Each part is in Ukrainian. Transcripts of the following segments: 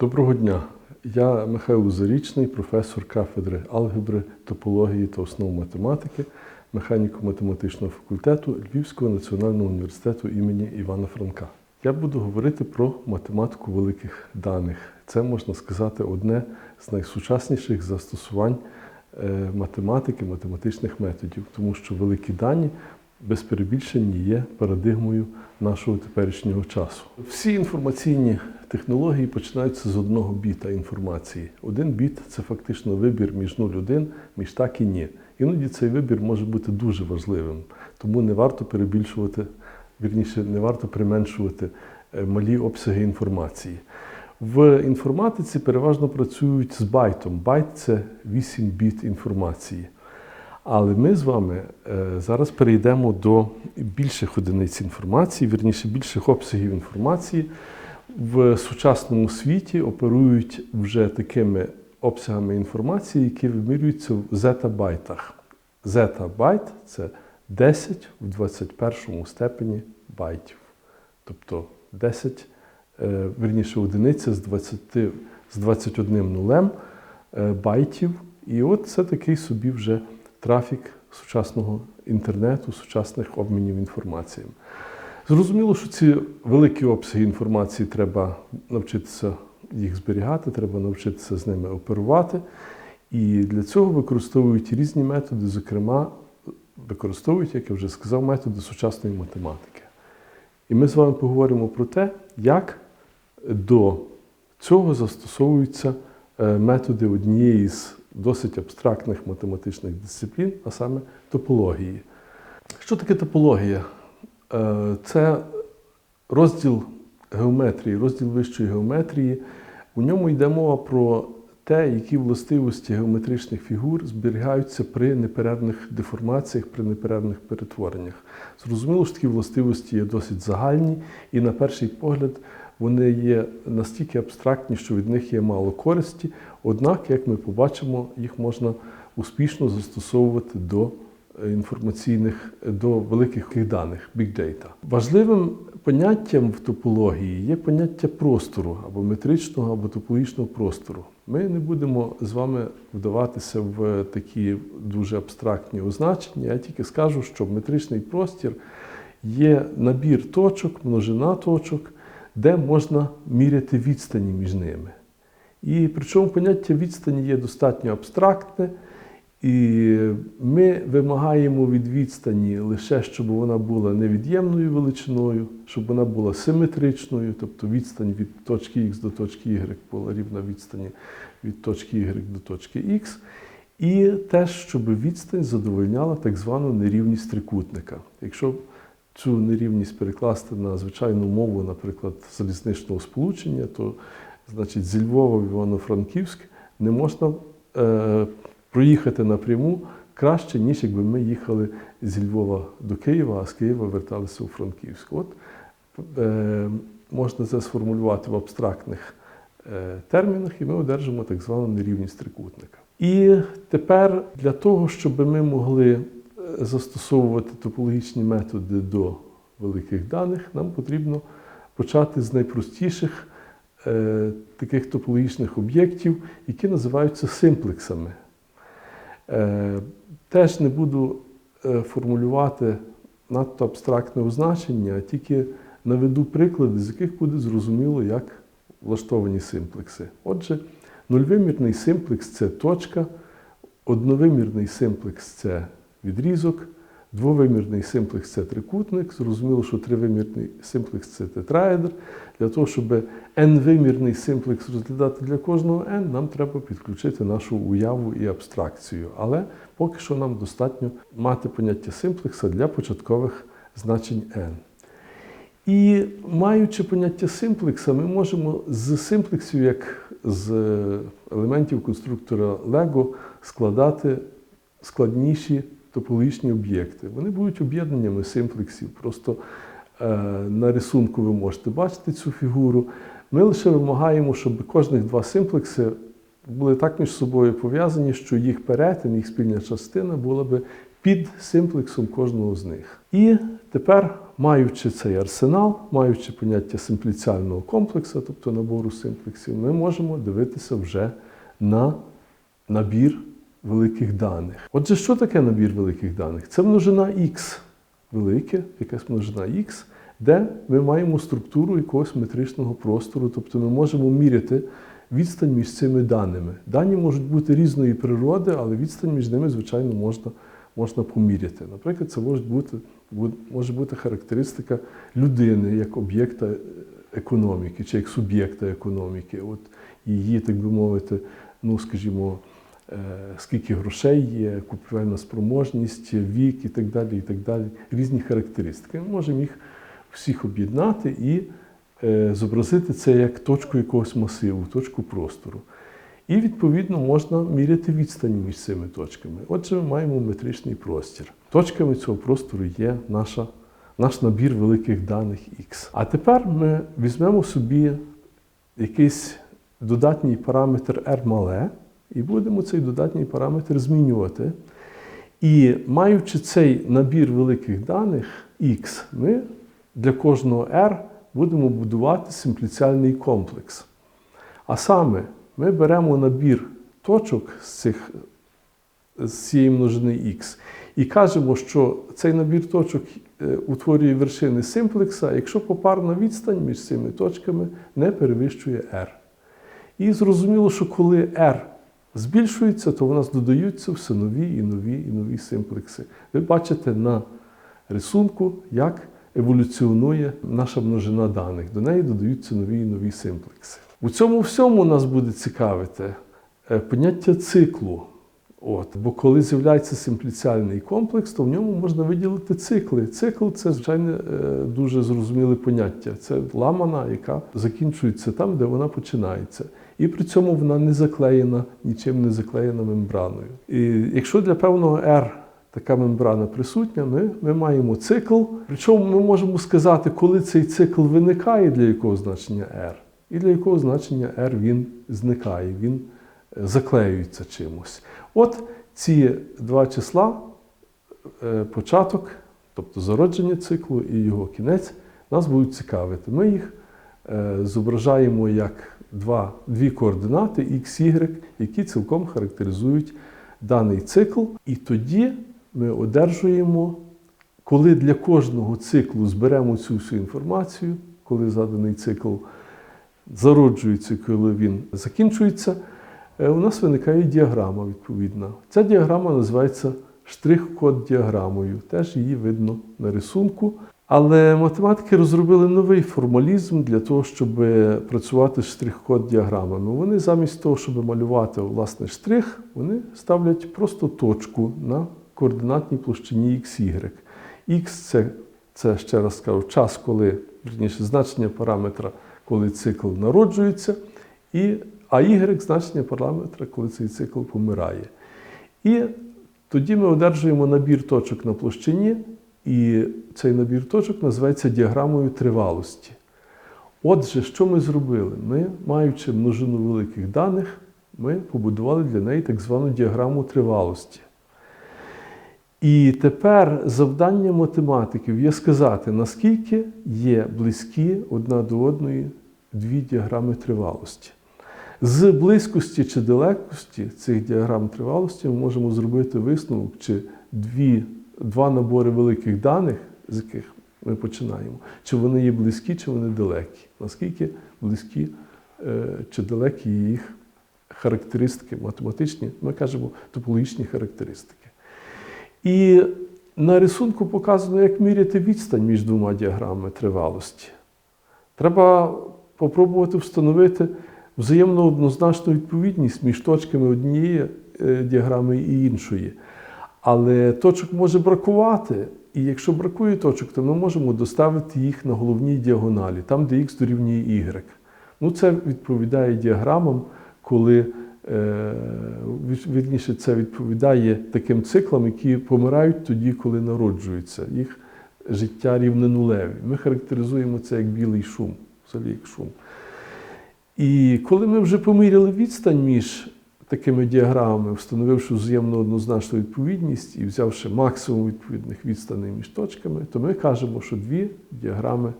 Доброго дня. Я Михайло Зарічний, професор кафедри алгебри, топології та основ математики механіко-математичного факультету Львівського національного університету імені Івана Франка. Я буду говорити про математику великих даних. Це можна сказати одне з найсучасніших застосувань е, математики, математичних методів, тому що великі дані без перебільшення є парадигмою нашого теперішнього часу. Всі інформаційні технології починаються з одного біта інформації. Один біт це фактично вибір між 0,1, між так і ні. Іноді цей вибір може бути дуже важливим, тому не варто перебільшувати, вірніше, не варто применшувати е, малі обсяги інформації. В інформатиці переважно працюють з байтом. Байт це 8 біт інформації. Але ми з вами е, зараз перейдемо до більших одиниць інформації, вірніше більших обсягів інформації. В сучасному світі оперують вже такими обсягами інформації, які вимірюються в зета-байтах. Зета-байт це 10 в 21 степені байтів. Тобто 10, е, верніше одиниця з 20, з 21 нулем е, байтів. І от це такий собі вже трафік сучасного інтернету, сучасних обмінів інформацією. Зрозуміло, що ці великі обсяги інформації треба навчитися їх зберігати, треба навчитися з ними оперувати. І для цього використовують різні методи, зокрема, використовують, як я вже сказав, методи сучасної математики. І ми з вами поговоримо про те, як до цього застосовуються е, методи однієї з досить абстрактних математичних дисциплін, а саме топології. Що таке топологія? Е, Це розділ геометрії, розділ вищої геометрії. У ньому йде мова про те, які властивості геометричних фігур зберігаються при неперервних деформаціях, при неперервних перетвореннях. Зрозуміло, що такі властивості є досить загальні, і на перший погляд вони є настільки абстрактні, що від них є мало користі. Однак, як ми побачимо, їх можна успішно застосовувати до інформаційних до великих даних Big Data. Важливим поняттям в топології є поняття простору або метричного, або топологічного простору. Ми не будемо з вами вдаватися в такі дуже абстрактні означення. Я тільки скажу, що метричний простір є набір точок, множина точок, де можна міряти відстані між ними. І причому поняття відстані є достатньо абстрактне. І ми вимагаємо від відстані лише, щоб вона була невід'ємною величиною, щоб вона була симетричною, тобто відстань від точки Х до точки Y була рівна відстані від точки Y до точки X. І теж, щоб відстань задовольняла так звану нерівність трикутника. Якщо цю нерівність перекласти на звичайну мову, наприклад, залізничного сполучення, то значить зі Львова в Івано-Франківськ не можна. Е, проїхати напряму краще, ніж якби ми їхали зі Львова до Києва, а з Києва верталися у Франківськ. От е, можна це сформулювати в абстрактних е, термінах, і ми одержимо так звану нерівність трикутника. І тепер для того, щоб ми могли застосовувати топологічні методи до великих даних, нам потрібно почати з найпростіших е, таких топологічних об'єктів, які називаються симплексами. Е, Теж не буду е, формулювати надто абстрактне означення, а тільки наведу приклади, з яких буде зрозуміло, як влаштовані симплекси. Отже, нульвимірний симплекс це точка, одновимірний симплекс це відрізок, двовимірний симплекс це трикутник. Зрозуміло, що тривимірний симплекс це тетраедр. Для того, щоб n-вимірний симплекс розглядати для кожного n, нам треба підключити нашу уяву і абстракцію. Але поки що нам достатньо мати поняття симплекса для початкових значень n. І маючи поняття симплекса, ми можемо з симплексів, як з елементів конструктора Lego, складати складніші топологічні об'єкти. Вони будуть об'єднаннями симплексів. Просто е, на рисунку ви можете бачити цю фігуру. Ми лише вимагаємо, щоб кожних два симплекси були так між собою пов'язані, що їх перетин, їх спільна частина була би під симплексом кожного з них. І тепер, маючи цей арсенал, маючи поняття симпліціального комплексу, тобто набору симплексів, ми можемо дивитися вже на набір великих даних. Отже, що таке набір великих даних? Це множина X велике, якась множина X, де ми маємо структуру якогось метричного простору, тобто ми можемо міряти відстань між цими даними. Дані можуть бути різної природи, але відстань між ними, звичайно, можна, можна поміряти. Наприклад, це може бути, може бути характеристика людини як об'єкта економіки чи як суб'єкта економіки. От її, так би мовити, ну, скажімо, е, скільки грошей є, купівельна спроможність, вік і так далі, і так далі. Різні характеристики. Ми можемо їх всіх об'єднати і е, зобразити це як точку якогось масиву, точку простору. І відповідно можна міряти відстань між цими точками. Отже, ми маємо метричний простір. Точками цього простору є наша, наш набір великих даних X. А тепер ми візьмемо собі якийсь додатній параметр R мале, і будемо цей додатній параметр змінювати. І маючи цей набір великих даних X, ми для кожного R будемо будувати симпліціальний комплекс. А саме ми беремо набір точок з, цих, з цієї множини X і кажемо, що цей набір точок е, утворює вершини симплекса, якщо попарна відстань між цими точками не перевищує R. І зрозуміло, що коли R збільшується, то в нас додаються все нові і нові і нові симплекси. Ви бачите на рисунку, як еволюціонує наша множина даних. До неї додаються нові і нові симплекси. У цьому всьому нас буде цікавити е, поняття циклу. От, бо коли з'являється симпліціальний комплекс, то в ньому можна виділити цикли. Цикл це, звичайно, е, дуже зрозуміле поняття. Це ламана, яка закінчується там, де вона починається. І при цьому вона не заклеєна, нічим не заклеєна мембраною. І якщо для певного R така мембрана присутня, ми, ми маємо цикл. Причому ми можемо сказати, коли цей цикл виникає, для якого значення R, і для якого значення R він зникає, він е, заклеюється чимось. От ці два числа, е, початок, тобто зародження циклу і його кінець, нас будуть цікавити. Ми їх зображаємо як два, дві координати x, y, які цілком характеризують даний цикл. І тоді ми одержуємо, коли для кожного циклу зберемо цю всю інформацію, коли заданий цикл зароджується, коли він закінчується, е, у нас виникає діаграма відповідна. Ця діаграма називається штрих-код діаграмою. Теж її видно на рисунку. Але математики розробили новий формалізм для того, щоб працювати з штрих-код діаграмами. Вони замість того, щоб малювати власне штрих, вони ставлять просто точку на координатній площині XY. X це, це ще раз скажу, час, коли верніше, значення параметра, коли цикл народжується, і, а Y значення параметра, коли цей цикл помирає. І тоді ми одержуємо набір точок на площині, і цей набір точок називається діаграмою тривалості. Отже, що ми зробили? Ми, маючи множину великих даних, ми побудували для неї так звану діаграму тривалості. І тепер завдання математиків є сказати, наскільки є близькі одна до одної дві діаграми тривалості. З близькості чи далекості цих діаграм тривалості ми можемо зробити висновок, чи дві, два набори великих даних, з яких ми починаємо, чи вони є близькі, чи вони далекі. Наскільки близькі е, чи далекі їх характеристики математичні, ми кажемо топологічні характеристики. І на рисунку показано, як міряти відстань між двома діаграмами тривалості. Треба попробувати встановити взаємно однозначну відповідність між точками однієї е, діаграми і іншої. Але точок може бракувати, і якщо бракує точок, то ми можемо доставити їх на головній діагоналі, там, де х дорівнює y. Ну, це відповідає діаграмам, коли е, вірніше, це відповідає таким циклам, які помирають тоді, коли народжуються. Їх життя рівне нулеві. Ми характеризуємо це як білий шум, взагалі як шум. І коли ми вже поміряли відстань між такими діаграмами, встановивши взаємну однозначну відповідність і взявши максимум відповідних відстаней між точками, то ми кажемо, що дві діаграми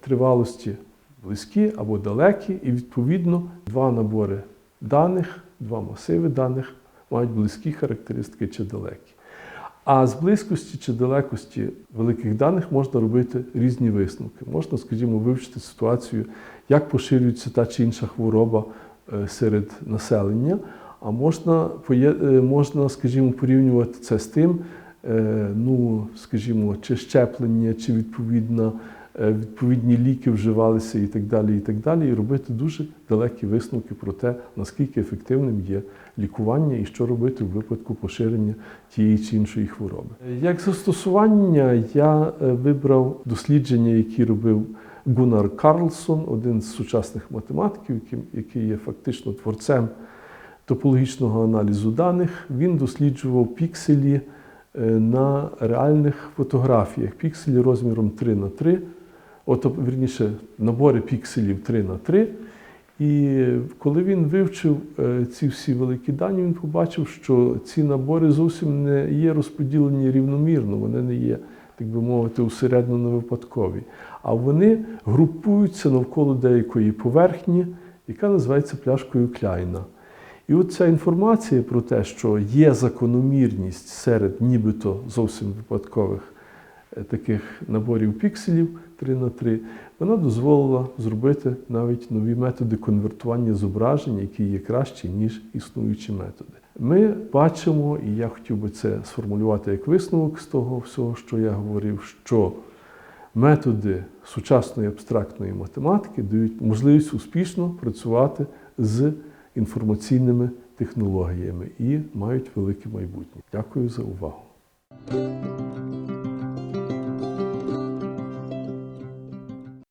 тривалості близькі або далекі, і відповідно два набори даних, два масиви даних мають близькі характеристики чи далекі. А з близькості чи далекості великих даних можна робити різні висновки. Можна, скажімо, вивчити ситуацію, як поширюється та чи інша хвороба серед населення, а можна, е, можна скажімо, порівнювати це з тим, е, ну, скажімо, чи щеплення, чи відповідна, е, відповідні ліки вживалися і так далі, і так далі, і робити дуже далекі висновки про те, наскільки ефективним є лікування і що робити в випадку поширення тієї чи іншої хвороби. Як застосування я е, вибрав дослідження, які робив Гунар Карлсон, один з сучасних математиків, який- є фактично творцем топологічного аналізу даних. Він досліджував пікселі е, на реальних фотографіях, пікселі розміром 3 на 3, от, вірніше, набори пікселів 3 на 3. І коли він вивчив е, ці всі великі дані, він побачив, що ці набори зовсім не є розподілені рівномірно, вони не є, так би мовити, усереднено випадкові. А вони групуються навколо деякої поверхні, яка називається пляшкою Кляйна. І от ця інформація про те, що є закономірність серед нібито зовсім випадкових е, таких наборів пікселів 3 на 3, вона дозволила зробити навіть нові методи конвертування зображень, які є кращі, ніж існуючі методи. Ми бачимо, і я хотів би це сформулювати як висновок з того всього, що я говорив, що методи сучасної абстрактної математики дають можливість успішно працювати з інформаційними технологіями і мають велике майбутнє. Дякую за увагу.